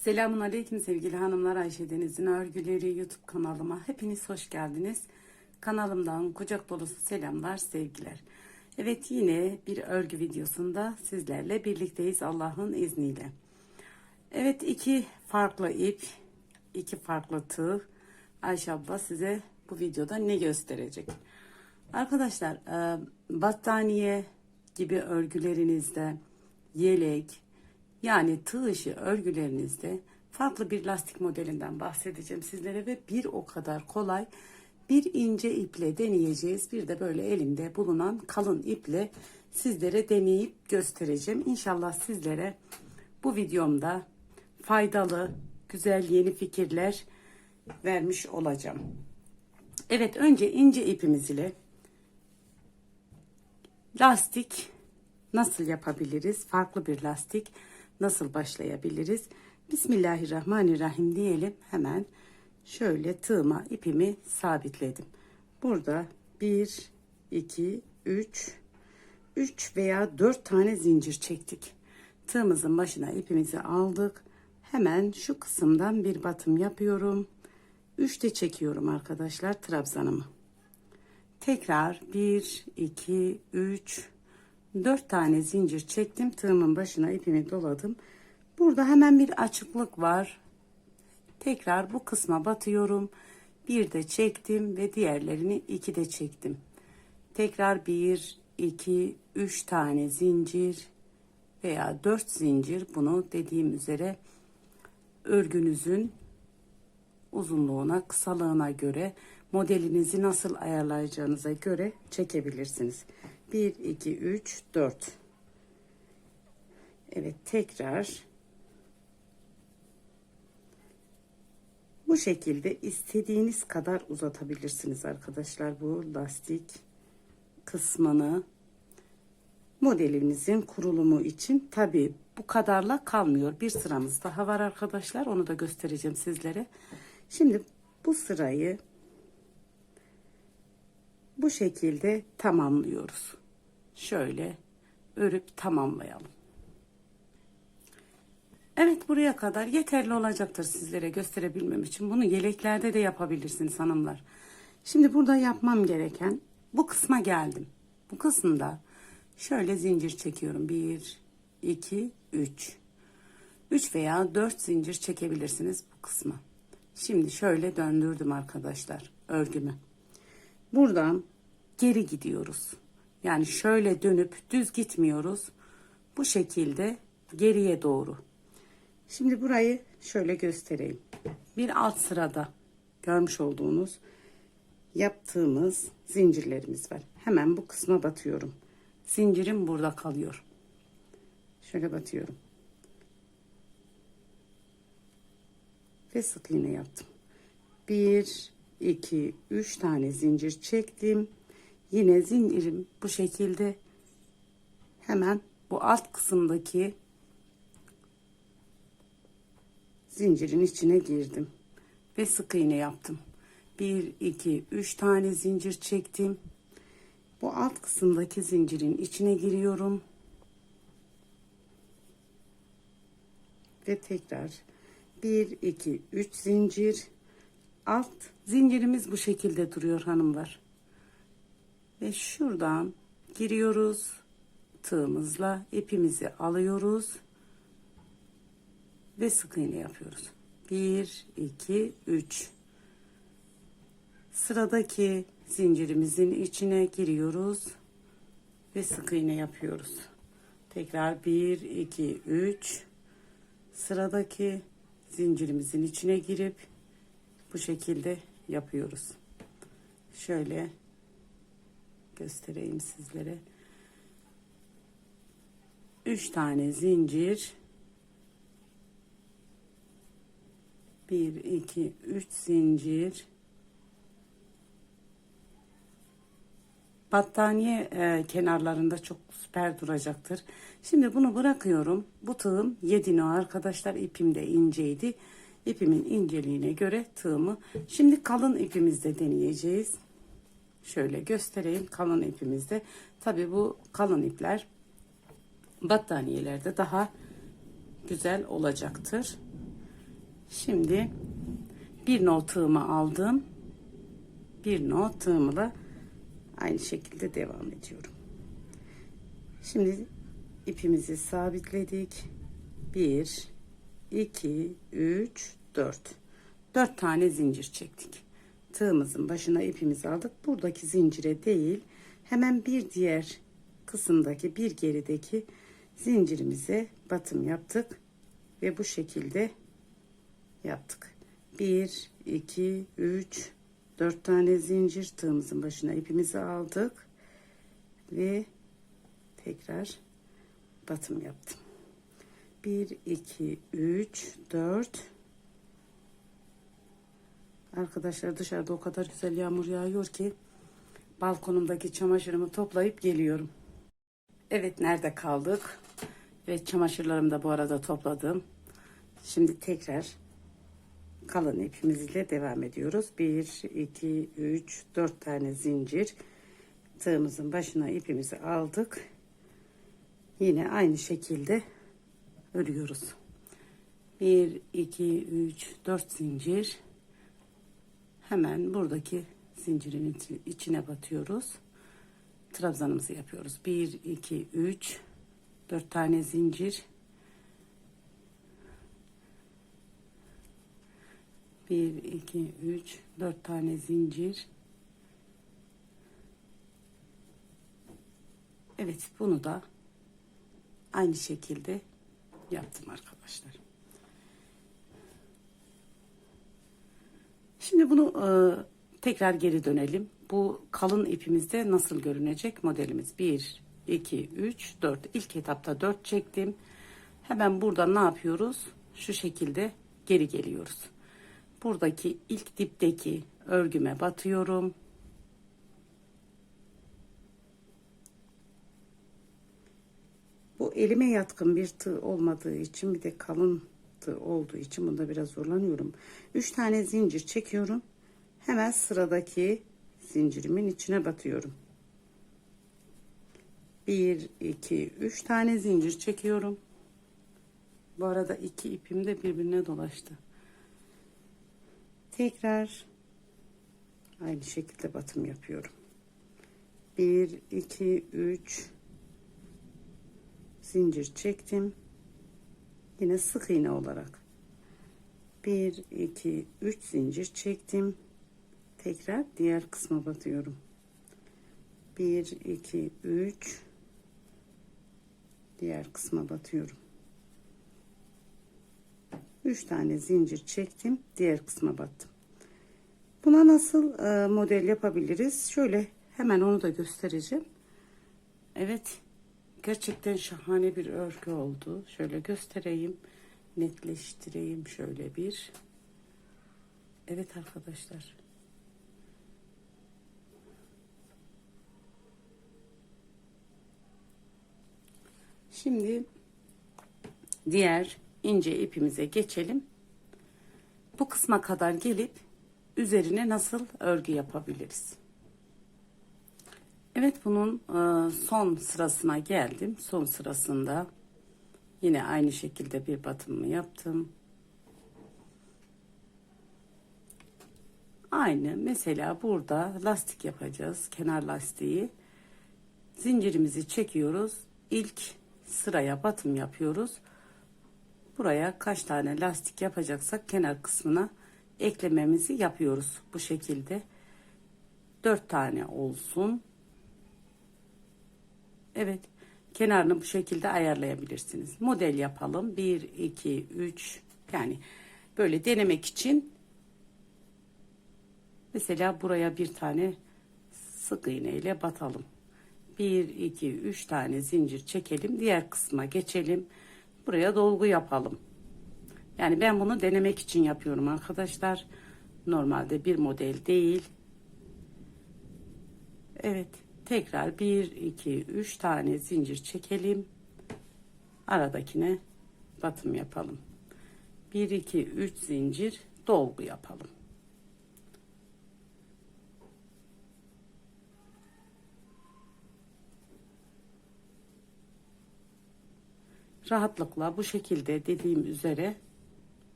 Selamun Aleyküm sevgili hanımlar Ayşe Deniz'in örgüleri YouTube kanalıma hepiniz hoş geldiniz. Kanalımdan kucak dolusu selamlar sevgiler. Evet yine bir örgü videosunda sizlerle birlikteyiz Allah'ın izniyle. Evet iki farklı ip, iki farklı tığ Ayşe abla size bu videoda ne gösterecek? Arkadaşlar e, battaniye gibi örgülerinizde yelek, yani tığ işi örgülerinizde farklı bir lastik modelinden bahsedeceğim sizlere ve bir o kadar kolay bir ince iple deneyeceğiz. Bir de böyle elimde bulunan kalın iple sizlere deneyip göstereceğim. İnşallah sizlere bu videomda faydalı, güzel yeni fikirler vermiş olacağım. Evet önce ince ipimiz ile lastik nasıl yapabiliriz? Farklı bir lastik nasıl başlayabiliriz? Bismillahirrahmanirrahim diyelim. Hemen şöyle tığıma ipimi sabitledim. Burada 1, 2, 3, 3 veya 4 tane zincir çektik. Tığımızın başına ipimizi aldık. Hemen şu kısımdan bir batım yapıyorum. 3 de çekiyorum arkadaşlar trabzanımı. Tekrar 1, 2, 3, 4 tane zincir çektim. Tığımın başına ipimi doladım. Burada hemen bir açıklık var. Tekrar bu kısma batıyorum. Bir de çektim ve diğerlerini iki de çektim. Tekrar 1, 2, 3 tane zincir veya 4 zincir bunu dediğim üzere örgünüzün uzunluğuna, kısalığına göre modelinizi nasıl ayarlayacağınıza göre çekebilirsiniz. 1, 2, 3, 4. Evet tekrar. Bu şekilde istediğiniz kadar uzatabilirsiniz arkadaşlar bu lastik kısmını. Modelinizin kurulumu için tabi bu kadarla kalmıyor. Bir sıramız daha var arkadaşlar. Onu da göstereceğim sizlere. Şimdi bu sırayı bu şekilde tamamlıyoruz şöyle örüp tamamlayalım. Evet buraya kadar yeterli olacaktır sizlere gösterebilmem için. Bunu yeleklerde de yapabilirsiniz hanımlar. Şimdi burada yapmam gereken bu kısma geldim. Bu kısımda şöyle zincir çekiyorum. 1, 2, 3. 3 veya 4 zincir çekebilirsiniz bu kısma. Şimdi şöyle döndürdüm arkadaşlar örgümü. Buradan geri gidiyoruz. Yani şöyle dönüp düz gitmiyoruz. Bu şekilde geriye doğru. Şimdi burayı şöyle göstereyim. Bir alt sırada görmüş olduğunuz yaptığımız zincirlerimiz var. Hemen bu kısma batıyorum. Zincirim burada kalıyor. Şöyle batıyorum. Ve sık iğne yaptım. 1 2 3 tane zincir çektim. Yine zincirim bu şekilde hemen bu alt kısımdaki zincirin içine girdim ve sık iğne yaptım. 1 2 3 tane zincir çektim. Bu alt kısımdaki zincirin içine giriyorum. Ve tekrar 1 2 3 zincir alt zincirimiz bu şekilde duruyor hanımlar ve şuradan giriyoruz. Tığımızla ipimizi alıyoruz. Ve sık iğne yapıyoruz. 1 2 3 sıradaki zincirimizin içine giriyoruz. Ve sık iğne yapıyoruz. Tekrar 1 2 3 sıradaki zincirimizin içine girip bu şekilde yapıyoruz. Şöyle göstereyim sizlere. 3 tane zincir. 1 2 3 zincir. Battaniye e, kenarlarında çok süper duracaktır. Şimdi bunu bırakıyorum. Bu tığım 7 no arkadaşlar. ipim de inceydi. İpimin inceliğine göre tığımı. Şimdi kalın ipimizde deneyeceğiz. Şöyle göstereyim kalın ipimizde. Tabi bu kalın ipler battaniyelerde daha güzel olacaktır. Şimdi bir no tığımı aldım. Bir no tığımla aynı şekilde devam ediyorum. Şimdi ipimizi sabitledik. 1 2 3 4 4 tane zincir çektik. Tığımızın başına ipimizi aldık. Buradaki zincire değil, hemen bir diğer kısımdaki bir gerideki zincirimize batım yaptık ve bu şekilde yaptık. 1 2 3 4 tane zincir tığımızın başına ipimizi aldık ve tekrar batım yaptım. 1 2 3 4 Arkadaşlar dışarıda o kadar güzel yağmur yağıyor ki balkonumdaki çamaşırımı toplayıp geliyorum. Evet nerede kaldık? Ve çamaşırlarımı da bu arada topladım. Şimdi tekrar kalın ipimizle devam ediyoruz. 1 2 3 4 tane zincir tığımızın başına ipimizi aldık. Yine aynı şekilde örüyoruz. 1 2 3 4 zincir hemen buradaki zincirin içi- içine batıyoruz. Trabzanımızı yapıyoruz. 1 2 3 4 tane zincir 1 2 3 4 tane zincir Evet bunu da aynı şekilde yaptım arkadaşlar. Şimdi bunu e, tekrar geri dönelim. Bu kalın ipimizde nasıl görünecek modelimiz? 1, 2, 3, 4. İlk etapta 4 çektim. Hemen burada ne yapıyoruz? Şu şekilde geri geliyoruz. Buradaki ilk dipteki örgüme batıyorum. Bu elime yatkın bir tığ olmadığı için bir de kalın tığ olduğu için bunda biraz zorlanıyorum. 3 tane zincir çekiyorum. Hemen sıradaki zincirimin içine batıyorum. 1 2 3 tane zincir çekiyorum. Bu arada iki ipim de birbirine dolaştı. Tekrar aynı şekilde batım yapıyorum. 1 2 3 zincir çektim. Yine sık iğne olarak 1 2 3 zincir çektim. Tekrar diğer kısma batıyorum. 1 2 3 diğer kısma batıyorum. 3 tane zincir çektim. Diğer kısma battım. Buna nasıl e, model yapabiliriz? Şöyle hemen onu da göstereceğim. Evet. Gerçekten şahane bir örgü oldu. Şöyle göstereyim. Netleştireyim şöyle bir. Evet arkadaşlar. Şimdi diğer ince ipimize geçelim. Bu kısma kadar gelip üzerine nasıl örgü yapabiliriz? Evet bunun e, son sırasına geldim. Son sırasında yine aynı şekilde bir batımımı yaptım. Aynı mesela burada lastik yapacağız. Kenar lastiği. Zincirimizi çekiyoruz. İlk sıraya batım yapıyoruz. Buraya kaç tane lastik yapacaksak kenar kısmına eklememizi yapıyoruz. Bu şekilde. 4 tane olsun. Evet. Kenarını bu şekilde ayarlayabilirsiniz. Model yapalım. 1, 2, 3 yani böyle denemek için mesela buraya bir tane sık iğne ile batalım. 1, 2, 3 tane zincir çekelim. Diğer kısma geçelim. Buraya dolgu yapalım. Yani ben bunu denemek için yapıyorum arkadaşlar. Normalde bir model değil. Evet. Tekrar 1, 2, 3 tane zincir çekelim. Aradakine batım yapalım. 1, 2, 3 zincir dolgu yapalım. Rahatlıkla bu şekilde dediğim üzere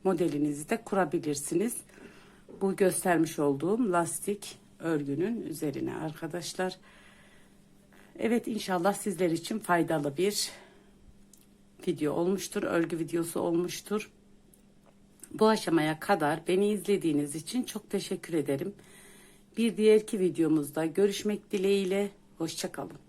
modelinizi de kurabilirsiniz. Bu göstermiş olduğum lastik örgünün üzerine arkadaşlar. Evet inşallah sizler için faydalı bir video olmuştur. Örgü videosu olmuştur. Bu aşamaya kadar beni izlediğiniz için çok teşekkür ederim. Bir diğerki videomuzda görüşmek dileğiyle. Hoşçakalın.